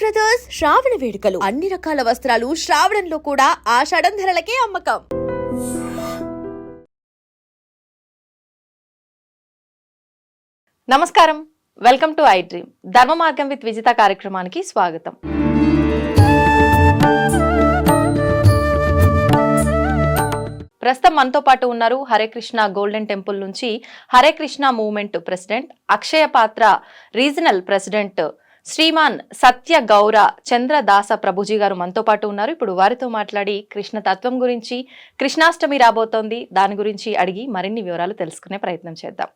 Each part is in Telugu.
బ్రదర్స్ శ్రావణ వేడుకలు. అన్ని రకాల వస్త్రాలు శ్రావణంలో కూడా ఆషాఢం ధరలకే అమ్మకం. నమస్కారం. వెల్కమ్ టు ఐ డ్రీమ్ ధర్మ మార్గం విత్ విజిత కార్యక్రమానికి స్వాగతం. ప్రస్తుతం మనతో పాటు ఉన్నారు హరే కృష్ణ గోల్డెన్ టెంపుల్ నుంచి Hare Krishna movement president Akshaya Patra regional president Shriman సత్య గౌర చంద్రదాస ప్రభుజీ గారు మనతో పాటు ఉన్నారు. ఇప్పుడు వారితో మాట్లాడి కృష్ణ తత్వం గురించి కృష్ణాష్టమి రాబోతోంది. దాని గురించి అడిగి మరిన్ని వివరాలు తెలుసుకునే ప్రయత్నం చేద్దాం.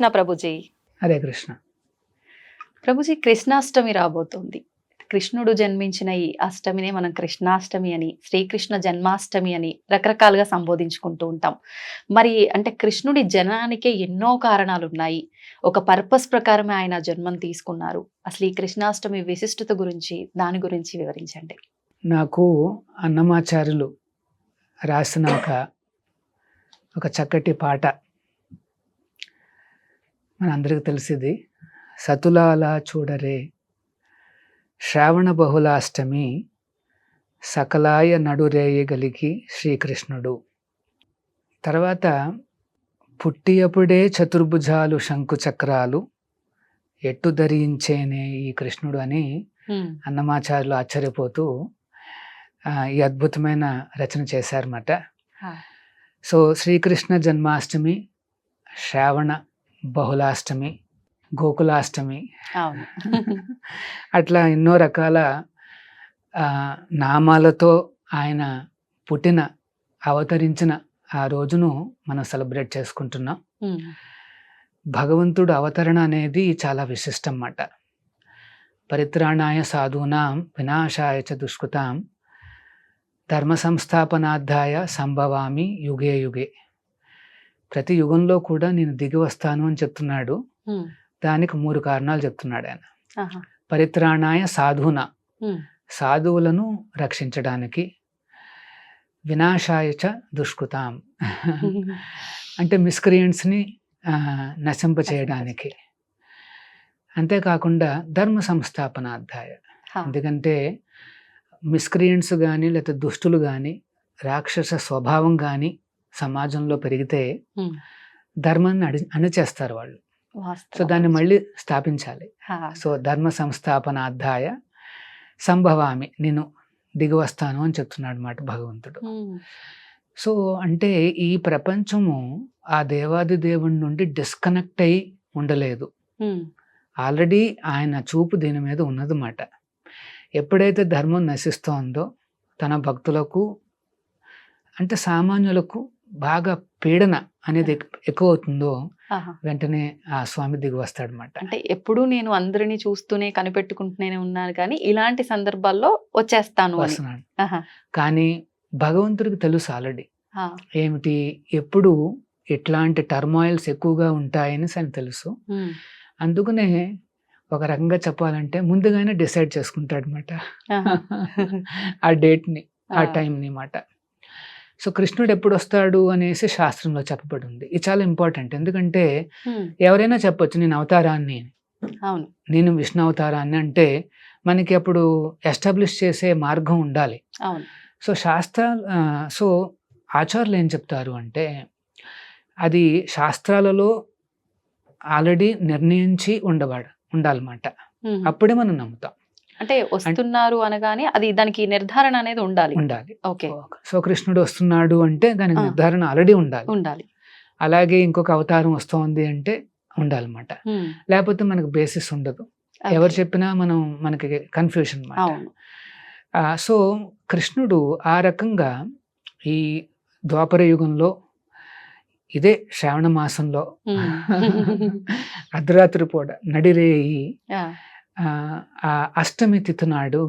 కృష్ణ ప్రభుజీ. హరే కృష్ణ. ప్రభుజీ కృష్ణాష్టమి రాబోతోంది. కృష్ణుడు జన్మించిన ఈ అష్టమినే మనం కృష్ణాష్టమి అని శ్రీకృష్ణ జన్మాష్టమి అని రకరకాలుగా సంబోధించుకుంటూ ఉంటాం. మరి అంటే కృష్ణుడి జననానికే ఎన్నో కారణాలు ఉన్నాయి ఒక పర్పస్ ప్రకారమే ఆయన జన్మం తీసుకున్నారు. అసలు ఈ కృష్ణాష్టమి విశిష్టత గురించి దాని గురించి వివరించండి. నాకు అన్నమాచార్యులు రాసిన ఒక ఒక చక్కటి పాట మనందరికీ తెలిసింది సతులాల చూడరే శ్రావణ బహుళాష్టమి సకలాయ నడురేయగలిగి శ్రీకృష్ణుడు. తర్వాత పుట్టియప్పుడే చతుర్భుజాలు శంకు చక్రాలు ఎట్టు ధరించేనే ఈ కృష్ణుడు అని అన్నమాచార్యులు ఆశ్చర్యపోతూ ఈ అద్భుతమైన రచన చేశారన్నమాట. సో శ్రీకృష్ణ జన్మాష్టమి శ్రావణ బహుళాష్టమి గోకులాష్టమి. అట్లా ఎన్నో రకాల నామాలతో ఆయన పుట్టిన అవతరించిన ఆ రోజును మనం సెలబ్రేట్ చేసుకుంటున్నాం. భగవంతుడు అవతరణ అనేది చాలా విశిష్టం అన్నమాట పరిత్రాణాయ సాధూనాం వినాశాయ చ దుష్కృతాం ధర్మ సంస్థాపనార్థాయ సంభవామి యుగే యుగే. ప్రతి యుగంలో కూడా నేను దిగి వస్తాను అని చెప్తున్నాడు. దానికి మూడు కారణాలు చెప్తున్నాడు ఆయన. పరిత్రాణాయ సాధూన. సాధువులను రక్షించడానికి వినాశాయ చ దుష్కృతాం అంటే మిస్క్రియంట్స్ని నశింప చేయడానికి అంతేకాకుండా ధర్మ సంస్థాపనార్థాయ హా. ఎందుకంటే మిస్క్రియంట్స్ కానీ లేకపోతే దుష్టులు కానీ రాక్షస స్వభావం కానీ సమాజంలో పెరిగితే. ధర్మాన్ని అడి అణిచేస్తారు వాళ్ళు సో. దాన్ని మళ్ళీ స్థాపించాలి. సో ధర్మ సంస్థాపనార్థాయ సంభవామి నేను దిగి వస్తాను అని చెప్తున్నాడు అనమాట భగవంతుడు. సో అంటే ఈ ప్రపంచము ఆ దేవాది దేవుడి నుండి డిస్కనెక్ట్ అయి ఉండలేదు. ఆల్రెడీ ఆయన చూపు దీని మీద ఉన్నదన్నమాట ఎప్పుడైతే ధర్మం నశిస్తోందో తన భక్తులకు అంటే సామాన్యులకు బాగా పీడన అనేది ఎక్- ఎక్కువ అవుతుందో. వెంటనే ఆ స్వామి దిగి వస్తాడనమాట అంటే ఎప్పుడు నేను అందరినీ చూస్తూనే కనిపెట్టుకుంటూనే ఉన్నాను కానీ ఇలాంటి సందర్భాల్లో వచ్చేస్తాను ఆహా. కానీ భగవంతుడికి తెలుసు ఆల్రెడీ. ఏమిటి ఎప్పుడు ఎట్లాంటి టర్మాయిల్స్ ఎక్కువగా ఉంటాయని అని తెలుసు. అందుకనే ఒక రకంగా చెప్పాలంటే ముందుగానే డిసైడ్ చేసుకుంటాడు అనమాట. ఆ డేట్ని ఆ ఆ. టైంని మాట సో కృష్ణుడు ఎప్పుడు వస్తాడు అనేసి శాస్త్రంలో చెప్పబడి ఉంది ఇది చాలా ఇంపార్టెంట్. ఎందుకంటే. ఎవరైనా చెప్పొచ్చు నేను అవతారాన్ని. అవును. నేను విష్ణు అవతారాన్ని. అంటే మనకి అప్పుడు ఎస్టాబ్లిష్ చేసే మార్గం ఉండాలి. సో శాస్త్ర సో ఆచార్యులు ఏం చెప్తారు అంటే అది శాస్త్రాలలో ఆల్రెడీ నిర్ణయించి ఉండవాడు ఉండాలన్నమాట. అప్పుడే మనం నమ్ముతాం. అంటే వస్తున్నారు అనగానే అది దానికి నిర్ధారణ అనేది ఉండాలి. ఉండాలి. ఓకే. సో కృష్ణుడు వస్తున్నాడు అంటే దానికి. నిర్ధారణ ఆల్రెడీ ఉండాలి. ఉండాలి. అలాగే ఇంకొక అవతారం వస్తోంది అంటే ఉండాలన్నమాట. లేకపోతే మనకు బేసిస్ ఉండదు. ఎవరు చెప్పినా మనం మనకి కన్ఫ్యూషన్ సో కృష్ణుడు ఆ రకంగా ఈ ద్వాపర యుగంలో ఇదే శ్రావణ మాసంలో. అర్ధరాత్రి పూట నడిరేయి ఆ, అష్టమి తిథి నాడు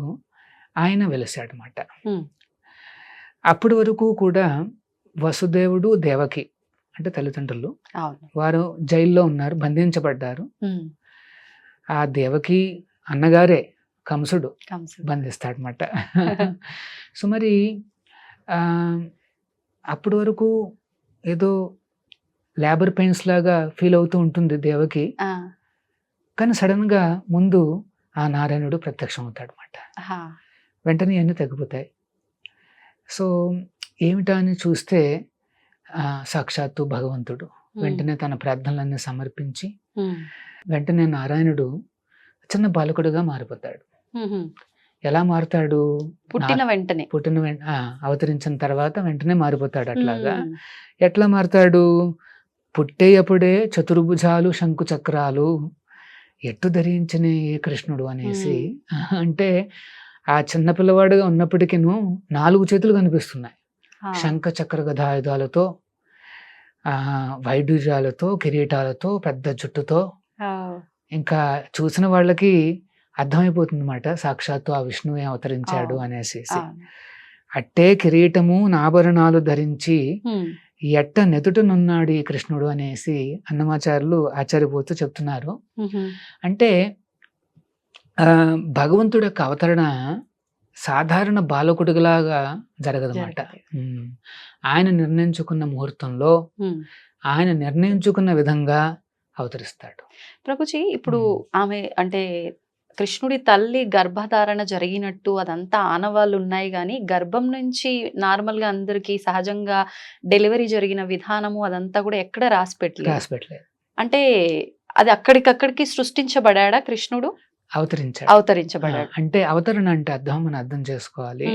ఆయన వెలిసాడనమాట. అప్పటి వరకు కూడా వసుదేవుడు దేవకి అంటే తల్లిదండ్రులు వారు జైల్లో ఉన్నారు బంధించబడ్డారు. ఆ దేవకి అన్నగారే కంసుడు. బంధిస్తాడనమాట. సో మరి అప్పటి వరకు ఏదో లేబర్ పెయిన్స్ లాగా ఫీల్ అవుతూ ఉంటుంది దేవకి. కానీ సడన్గా ముందు ఆ నారాయణుడు ప్రత్యక్షం అవుతాడు అనమాట. వెంటనే అన్నీ తగ్గిపోతాయి. సో ఏమిటా అని చూస్తే సాక్షాత్తు భగవంతుడు వెంటనే తన ప్రార్థనలన్నీ సమర్పించి వెంటనే నారాయణుడు చిన్న బాలకుడుగా మారిపోతాడు. ఎలా మారుతాడు? పుట్టిన వెంటనే. పుట్టిన అవతరించిన తర్వాత వెంటనే మారిపోతాడు అట్లాగా. ఎట్లా మారుతాడు? పుట్టేయప్పుడే చతుర్భుజాలు శంకు చక్రాలు ఎట్టు ధరించిన ఏ కృష్ణుడు అనేసి అంటే ఆ చిన్న పిల్లవాడుగా ఉన్నప్పటికీను నాలుగు చేతులు కనిపిస్తున్నాయి. శంఖ చక్ర గదాయుధాలతో ఆ వైడూర్యాలతో కిరీటాలతో పెద్ద జుట్టుతో ఇంకా చూసిన వాళ్ళకి అర్థమైపోతుంది అనమాట సాక్షాత్తు ఆ విష్ణువే అవతరించాడు. అనేసి అట్టే కిరీటము నాభరణాలు ధరించి ఎట్ట నెదుటనున్నాడు ఈ కృష్ణుడు అనేసి అన్నమాచార్యులు ఆచార్యపోతూ చెప్తున్నారు అంటే ఆ, భగవంతుడి యొక్క అవతరణ సాధారణ బాలకుడిలాగా జరగదన్నమాట. ఆయన నిర్ణయించుకున్న ముహూర్తంలో. ఆయన నిర్ణయించుకున్న విధంగా అవతరిస్తాడు ప్రభుజీ ఇప్పుడు. ఆమె అంటే కృష్ణుడి తల్లి గర్భధారణ జరిగినట్టు అదంతా ఆనవాళ్ళు ఉన్నాయి కానీ గర్భం నుంచి నార్మల్గా అందరికి సహజంగా డెలివరీ జరిగిన విధానము అదంతా కూడా ఎక్కడ రాసి పెట్టలేదు అంటే అది అక్కడికక్కడికి సృష్టించబడాడా కృష్ణుడు? అవతరించాడు. అవతరించబడాడు. అంటే అవతరణ అంటే అర్థం మనం అర్థం చేసుకోవాలి.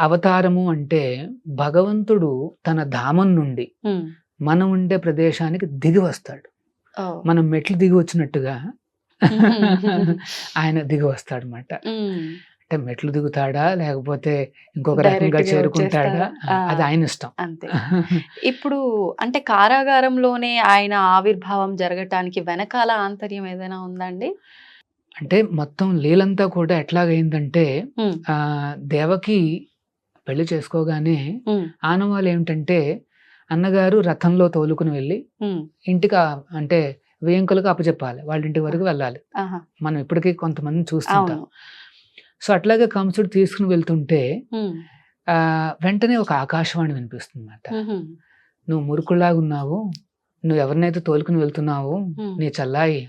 అవతారము అంటే భగవంతుడు తన ధామం నుండి మనం ఉండే ప్రదేశానికి దిగి వస్తాడు. మనం మెట్లు దిగి వచ్చినట్టుగా ఆయన దిగి వస్తాడు అనమాట అంటే మెట్లు దిగుతాడా? లేకపోతే ఇంకొక రకంగా చేరుకుంటాడా. అది ఆయన ఇష్టం. అంతే. ఇప్పుడు అంటే కారాగారంలోనే ఆయన ఆవిర్భావం జరగటానికి వెనకాల ఆంతర్యం ఏదైనా ఉందండి అంటే మొత్తం లీలంతా కూడా ఎట్లాగైందంటే ఆ దేవకి పెళ్ళి చేసుకోగానే ఆనవాళ్ళు ఏమిటంటే అన్నగారు రథంలో తోలుకుని వెళ్ళి ఇంటికి అంటే వేంకులకు అప్పచెప్పాలి వాళ్ళ ఇంటి వరకు వెళ్ళాలి. మనం ఇప్పటికీ కొంతమంది చూస్తుంటాం. సో అట్లాగే కంసుడు తీసుకుని వెళ్తుంటే వెంటనే ఒక ఆకాశవాణి వినిపిస్తుంది అన్నమాట ఉహు, నువ్వు మురుకులాగా ఉన్నావు. నువ్వు ఎవరినైతే తోలుకుని వెళ్తున్నావు నీ చల్లాయి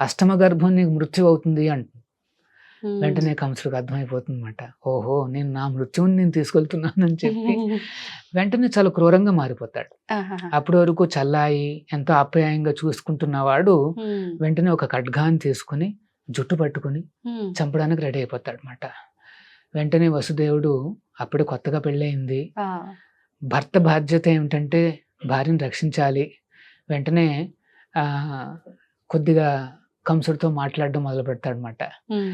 అష్టమ గర్భం నీకు మృత్యు అవుతుంది అంట ఉమ్. వెంటనే కంసుడికి అర్థమైపోతుంది అనమాట ఓహో నేను నా మృత్యువుని నేను తీసుకెళ్తున్నానని చెప్పి వెంటనే చాలా క్రూరంగా మారిపోతాడు. అప్పటి వరకు చల్లాయి ఎంతో ఆప్యాయంగా చూసుకుంటున్నవాడు వెంటనే ఒక ఖడ్గాన్ని తీసుకుని జుట్టు పట్టుకుని చంపడానికి రెడీ అయిపోతాడు అనమాట వెంటనే వసుదేవుడు అప్పుడు కొత్తగా పెళ్ళయింది. భర్త బాధ్యత ఏమిటంటే భార్యను రక్షించాలి. వెంటనే కొద్దిగా కంసుడితో మాట్లాడడం మొదలు పెడతాడు అనమాట ఉమ్,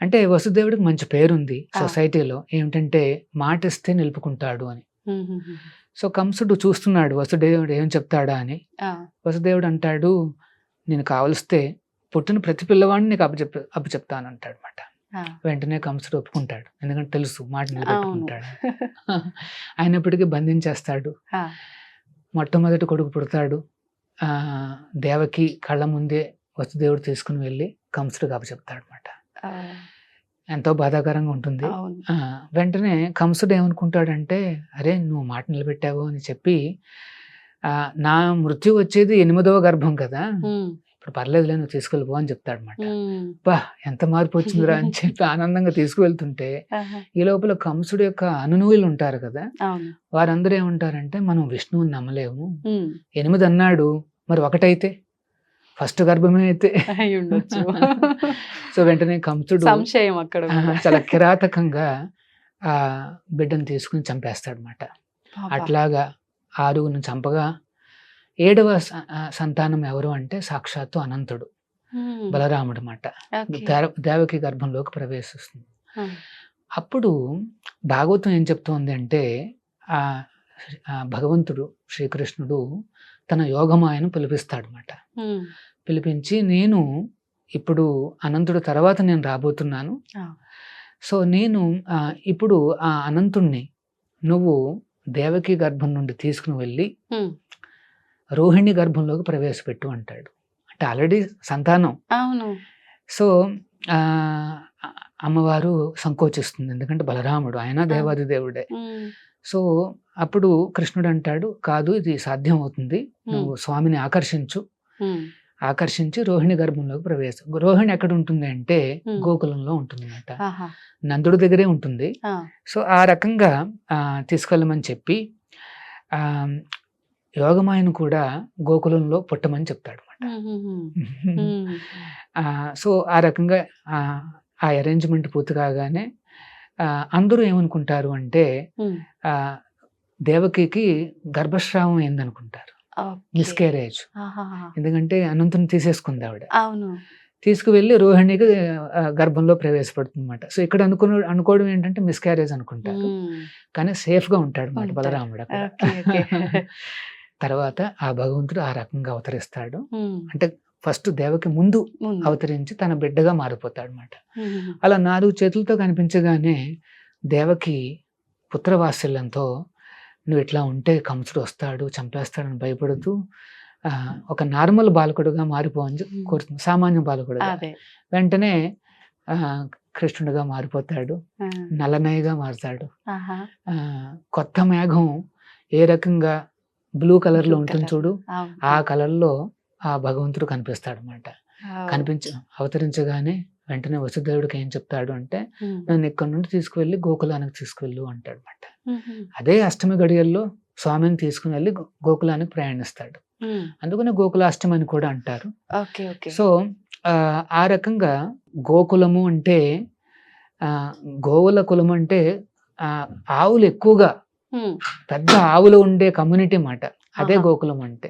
అంటే వసుదేవుడికి మంచి పేరుంది. సొసైటీలో. ఏమిటంటే మాట ఇస్తే నిలుపుకుంటాడు అని. సో కంసుడు చూస్తున్నాడు వసుదేవుడు ఏం చెప్తాడా అని. వసుదేవుడు అంటాడు నేను కావలిస్తే పుట్టిన ప్రతి పిల్లవాడిని నీకు అప్పచెప్ అప్పచెప్తాను అంటాడు అనమాట. వెంటనే కంసుడు ఒప్పుకుంటాడు. ఎందుకంటే తెలుసు మాట నిలబెట్టుకుంటాడు అయినప్పటికీ బంధించేస్తాడు. మొట్టమొదటి కొడుకు పుడతాడు. ఆ దేవకి కళ్ళ ముందే వసుదేవుడు తీసుకుని వెళ్ళి కంసుడికి అప్పచెప్తాడు అనమాట ఆ, ఎంతో బాధాకరంగా ఉంటుంది. వెంటనే కంసుడు ఏమనుకుంటాడంటే అరే నువ్వు మాట నిలబెట్టావు అని చెప్పి నా మృత్యు వచ్చేది ఎనిమిదవ గర్భం కదా ఇప్పుడు పర్లేదులే నువ్వు తీసుకెళ్ళిపో అని చెప్తాడు అనమాట బా ఎంత మార్పు వచ్చిందిరా అని చెప్పి ఆనందంగా తీసుకువెళ్తుంటే ఈ లోపల కంసుడు యొక్క అనునువులు ఉంటారు కదా వారందరూ ఏమంటారంటే మనం విష్ణువుని నమ్మలేము. ఎనిమిది అన్నాడు మరి ఒకటైతే ఫస్ట్ గర్భమే అయితే అయి ఉండొచ్చు సో వెంటనే కంసుడు సంశయం అక్కడ. చాలా కిరాతకంగా ఆ బిడ్డను తీసుకుని చంపేస్తాడు అనమాట పాప. అట్లాగా ఆరుగురిని చంపగా ఏడవ సంతానం ఎవరు అంటే సాక్షాత్తు అనంతుడు. బలరాముడు మాట ఓకే. దేవ- దేవకి గర్భంలోకి ప్రవేశిస్తుంది. అప్పుడు భాగవతం ఏం చెప్తోంది అంటే ఆ భగవంతుడు శ్రీకృష్ణుడు తన యోగమాయను పిలిపిస్తాడు అనమాట ఉమ్. పిలిపించి నేను ఇప్పుడు అనంతుడు తర్వాత నేను రాబోతున్నాను. సో నేను ఇప్పుడు ఆ అనంతుణ్ణి నువ్వు దేవకి గర్భం నుండి తీసుకుని వెళ్ళి. రోహిణి గర్భంలోకి ప్రవేశపెట్టు అంటాడు అంటే ఆల్రెడీ సంతానం అవును సో అమ్మవారు సంకోచిస్తుంది ఎందుకంటే బలరాముడు ఆయన దేవాది దేవుడే. సో అప్పుడు కృష్ణుడు అంటాడు కాదు ఇది సాధ్యం అవుతుంది నువ్వు స్వామిని ఆకర్షించు. ఆకర్షించి రోహిణి గర్భంలోకి ప్రవేశం రోహిణి ఎక్కడ ఉంటుంది అంటే. గోకులంలో ఉంటుంది అన్నమాట ఆహా. నందుడి దగ్గరే ఉంటుంది. సో ఆ రకంగా తీసుకెళ్ళమని చెప్పి ఆ, యోగమాయను కూడా గోకులంలో పుట్టమని చెప్తాడు. అనమాట. సో ఆ రకంగా ఆ, అరేంజ్మెంట్ పూర్తి కాగానే అందరూ ఏమనుకుంటారు అంటే దేవకికి గర్భస్రావం అయిందనుకుంటారు ఓకే. మిస్కేరేజ్. ఎందుకంటే అనంతుని తీసేసుకుంది ఆవిడ అవును తీసుకువెళ్ళి రోహిణికి గర్భంలో ప్రవేశపెడుతుంది అనమాట సో ఇక్కడ అనుకున్న అనుకోవడం ఏంటంటే మిస్క్యారేజ్ అనుకుంటారు. కానీ సేఫ్గా ఉంటాడు ఉంటాడు. బలరాముడు. తర్వాత ఆ భగవంతుడు ఆ రకంగా అవతరిస్తాడు. అంటే ఫస్ట్ దేవకి ముందు. అవతరించి తన బిడ్డగా మారిపోతాడు అనమాట. అలా నాలుగు చేతులతో కనిపించగానే దేవకి పుత్రవాత్సల్యంతో నువ్వు ఇట్లా ఉంటే కంసుడు వస్తాడు చంపేస్తాడని భయపడుతూ ఒక నార్మల్ బాలకుడుగా మారిపోవని. కోరుతుంది సామాన్య బాలకుడుగా అదే వెంటనే కృష్ణుడిగా మారిపోతాడు. నల్లనయ్యగా మారుతాడు కొత్త మేఘం ఏ రకంగా బ్లూ కలర్లో ఉంటుంది. చూడు. ఆ కలర్లో ఆ భగవంతుడు కనిపిస్తాడు అనమాట. కనిపించ అవతరించగానే వెంటనే వసుదేవుడికి ఏం చెప్తాడు అంటే. నన్ను ఇక్కడి నుండి తీసుకువెళ్ళి గోకులానికి తీసుకువెళ్ళు అంటాడు అనమాట. అదే అష్టమి గడియల్లో స్వామిని తీసుకుని వెళ్ళి గోకులానికి ప్రయాణిస్తాడు. అందుకనే గోకులాష్టమి అని కూడా అంటారు సో ఆ, రకంగా గోకులము అంటే ఆ, గోవుల కులం అంటే ఆ, ఆవులు ఎక్కువగా. పెద్ద ఆవులు ఉండే కమ్యూనిటీ మాట అదే. గోకులం అంటే.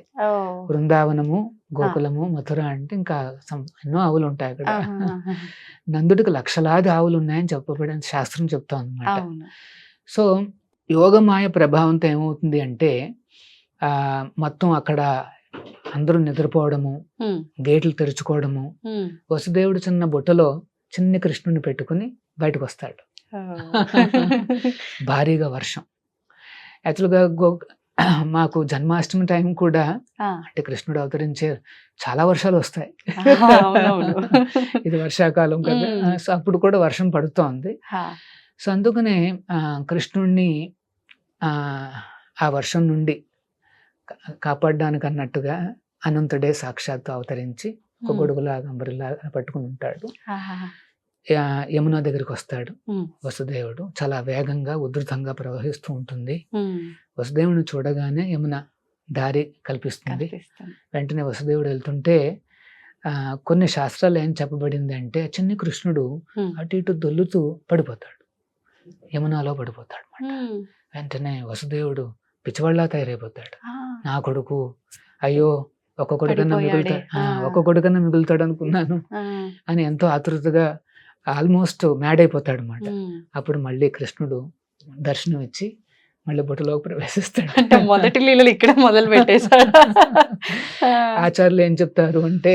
బృందావనము గోకులము మథుర అంటే ఇంకా ఎన్నో ఆవులు ఉంటాయి అక్కడ. నందుడికి లక్షలాది ఆవులు ఉన్నాయని చెప్పబడిన శాస్త్రం చెప్తా అనమాట సో యోగమాయ ప్రభావంతో ఏమవుతుంది అంటే ఆ మొత్తం అక్కడ అందరూ నిద్రపోవడము. గేట్లు తెరుచుకోవడము. వసుదేవుడు చిన్న బుట్టలో చిన్న కృష్ణుని పెట్టుకుని బయటకు వస్తాడు. భారీగా వర్షం యాక్చువల్గా గో మాకు జన్మాష్టమి టైం కూడా. అంటే కృష్ణుడు అవతరించే చాలా వర్షాలు వస్తాయి. ఇది వర్షాకాలం కదా. సో అప్పుడు కూడా వర్షం పడుతోంది. సో అందుకనే ఆ, కృష్ణుణ్ణి ఆ, ఆ వర్షం నుండి కాపాడడానికి అన్నట్టుగా అనంతుడే సాక్షాత్తు అవతరించి ఒక. గొడుగులాగా అంబరిలాగా పట్టుకుని ఉంటాడు యమున దగ్గరికి వస్తాడు. వసుదేవుడు చాలా వేగంగా ఉధృతంగా ప్రవహిస్తూ ఉంటుంది. వసుదేవుని చూడగానే యమున దారి కల్పిస్తుంది. వెంటనే వసుదేవుడు వెళ్తుంటే కొన్ని శాస్త్రాలు ఏం చెప్పబడింది అంటే చిన్ని కృష్ణుడు. అటు ఇటు దొల్లుతూ పడిపోతాడు యమునాలో పడిపోతాడు. వెంటనే వసుదేవుడు పిచ్చివాళ్ళ తయారైపోతాడు. నా కొడుకు అయ్యో ఒక్క కొడుకన్నా. మిగులుతాడు. ఒక్క కొడుకన్నా మిగులుతాడు అనుకున్నాను. అని ఎంతో ఆతృతగా ఆల్మోస్ట్ మ్యాడ్ అయిపోతాడు అనమాట. అప్పుడు మళ్ళీ కృష్ణుడు దర్శనం ఇచ్చి మళ్ళీ బుట్టలోకి ప్రవేశిస్తాడు అంటే మొదటి లీలలు ఇక్కడ మొదలు పెట్టేశాడు ఆచార్యులు ఏం చెప్తారు అంటే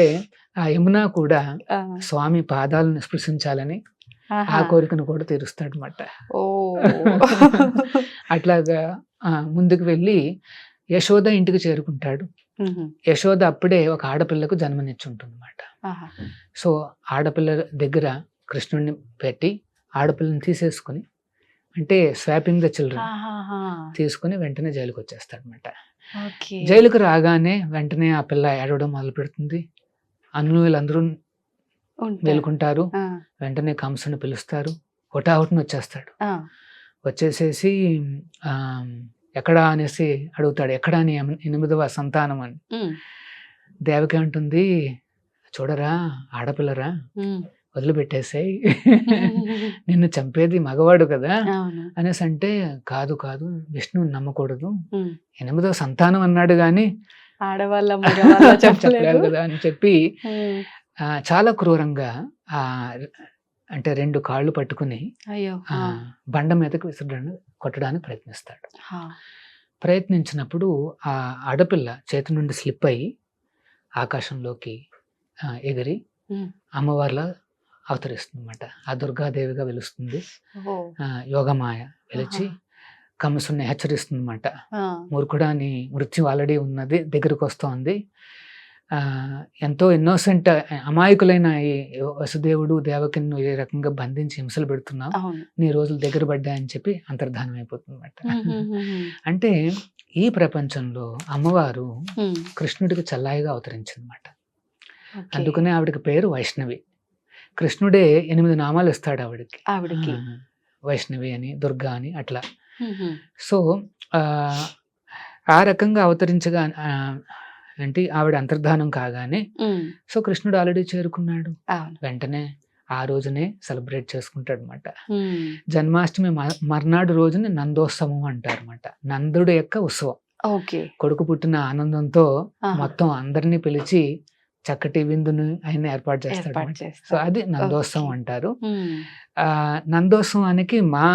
ఆ యమున కూడా. స్వామి పాదాలను స్పృశించాలని ఆ. కోరికను కూడా తీరుస్తాడు అనమాట ఓ అట్లాగా ముందుకు వెళ్ళి యశోద ఇంటికి చేరుకుంటాడు. యశోద అప్పుడే ఒక ఆడపిల్లకు జన్మనిచ్చుంటుంది అనమాట ఆహా. సో ఆడపిల్ల దగ్గర కృష్ణుడిని పెట్టి ఆడపిల్లని తీసేసుకుని అంటే స్వాపింగ్ ద చిల్డ్రన్. తీసుకుని వెంటనే జైలుకి వచ్చేస్తాడు అనమాట ఓకే. జైలుకు రాగానే వెంటనే ఆ పిల్ల ఏడవడం మొదలు పెడుతుంది అన్నులందరూ ఉంటారు. మేలుకుంటారు ఆ. వెంటనే కంసుని పిలుస్తారు హుటాహుటిని వచ్చేస్తాడు. వచ్చేసేసి ఆ, ఎక్కడా అనేసి అడుగుతాడు ఎక్కడా అని ఎనిమిదవ సంతానం అని. దేవకి అంటుంది చూడరా ఆడపిల్లరా. వదిలిపెట్టేసాయి. నిన్ను చంపేది మగవాడు కదా అనేసి అంటే కాదు కాదు విష్ణువుని నమ్మకూడదు. ఉమ్. ఎనిమిదవ సంతానం అన్నాడు కానీ ఆడవాళ్ళ చెప్పలేదు. కదా అని చెప్పి చాలా క్రూరంగా ఆ అంటే రెండు కాళ్ళు పట్టుకుని బండ మీదకి విసరడానికి కొట్టడానికి ప్రయత్నిస్తాడు. ప్రయత్నించినప్పుడు ఆ ఆడపిల్ల చేతి నుండి స్లిప్ అయ్యి ఆకాశంలోకి ఎగిరి. అమ్మవారిలా అవతరిస్తుంది అనమాట ఆ దుర్గాదేవిగా వెలుస్తుంది. యోగమాయ వెలిచి కంసుని హెచ్చరిస్తుంది అనమాట మూర్ఖుడా నీ మృత్యు ఆల్రెడీ ఉన్నది దగ్గరకు వస్తోంది. ఆ, ఎంతో ఇన్నోసెంట్ అమాయకులైన ఈ వసుదేవుడు దేవకిని ఏ రకంగా బంధించి హింసలు పెడుతున్నావు నీ రోజులు దగ్గర పడ్డాయని చెప్పి అంతర్ధానం అయిపోతుంది అంటే ఈ ప్రపంచంలో అమ్మవారు కృష్ణుడికి చల్లాయిగా అవతరించిందన్నమాట. అందుకనే ఆవిడకి పేరు వైష్ణవి. కృష్ణుడే ఎనిమిది నామాలు ఇస్తాడు ఆవిడకి. ఆవిడకి. వైష్ణవి అని దుర్గా అని అట్లా. సో ఆ, ఆ రకంగా అవతరించగా ఏంటి ఆవిడ అంతర్ధానం కాగానే సో కృష్ణుడు ఆల్రెడీ చేరుకున్నాడు. వెంటనే ఆ రోజునే సెలబ్రేట్ చేసుకుంటాడు అనమాట జన్మాష్టమి మర్నాడు రోజుని నందోత్సవం అంటారు అనమాట నందుడు యొక్క ఉత్సవం. ఓకే. కొడుకు పుట్టిన ఆనందంతో మొత్తం అందరినీ పిలిచి చక్కటి విందును ఆయన ఏర్పాటు చేస్తాడు. సో అది నందోత్సవం. అంటారు ఆ నందోత్సవానికి మా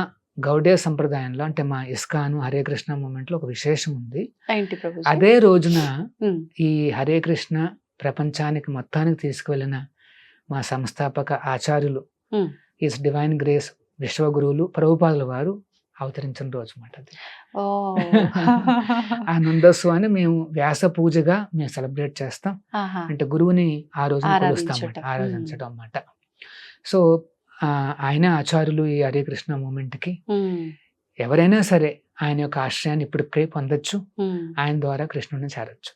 గౌడీయ సంప్రదాయంలో అంటే మా ఇస్కాను హరే కృష్ణ మూమెంట్లో ఒక విశేషం ఉంది అదే రోజున ఈ హరే కృష్ణ ప్రపంచానికి మొత్తానికి తీసుకువెళ్ళిన మా సంస్థాపక ఆచార్యులు. ఈస్ డివైన్ గ్రేస్ విశ్వగురువులు ప్రభుపాదుల వారు అవతరించిన రోజు అన్నమాట అది. ఓ. ఆ నందోత్సవాన్ని మేము వ్యాస పూజగా మేము సెలబ్రేట్ చేస్తాం. అంటే గురువుని ఆ రోజు. కొలుస్తాం ఆరాధించడం అన్నమాట. సో ఆయన ఆచార్యులు ఈ హరే కృష్ణ మూమెంట్కి ఉమ్, ఎవరైనా సరే ఆయన యొక్క ఆశ్రయాన్ని ఇప్పటికే పొందొచ్చు. ఆయన ద్వారా కృష్ణుడిని చేరొచ్చు.